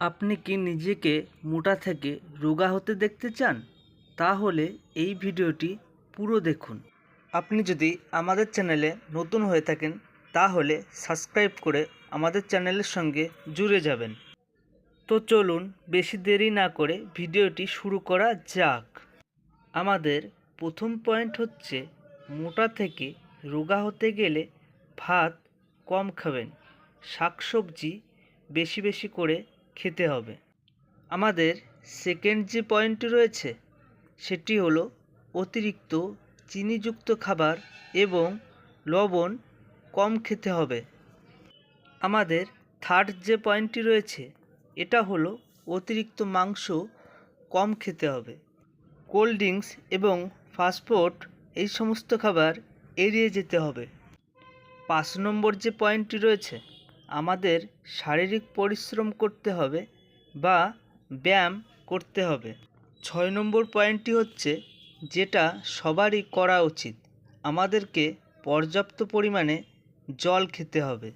আপনি কি নিজেকে মোটা থেকে রোগা হতে দেখতে চান? তাহলে এই ভিডিওটি পুরো দেখুন। আপনি যদি আমাদের চ্যানেলে নতুন হয়ে থাকেন, তাহলে সাবস্ক্রাইব করে আমাদের চ্যানেলের সঙ্গে জুড়ে যাবেন। তো চলুন বেশি দেরি না করে ভিডিওটি শুরু করা যাক। আমাদের প্রথম পয়েন্ট হচ্ছে, মোটা থেকে রোগা হতে গেলে ভাত কম খাবেন, শাকসবজি বেশি বেশি করে খেতে হবে। আমাদের সেকেন্ড যে পয়েন্টটি রয়েছে, সেটি হলো অতিরিক্ত চিনিযুক্ত খাবার এবং লবণ কম খেতে হবে। আমাদের থার্ড যে পয়েন্টটি রয়েছে, এটা হলো অতিরিক্ত মাংস কম খেতে হবে। কোল্ড ড্রিঙ্কস এবং ফাস্টফুড এই সমস্ত খাবার এড়িয়ে যেতে হবে। পাঁচ নম্বর যে পয়েন্টটি রয়েছে আমাদের শারীরিক পরিশ্রম করতে হবে বা ব্যায়াম করতে হবে। ছয় নম্বর পয়েন্টটি হচ্ছে যেটা সবারই করা উচিত। আমাদেরকে পর্যাপ্ত পরিমাণে জল খেতে হবে।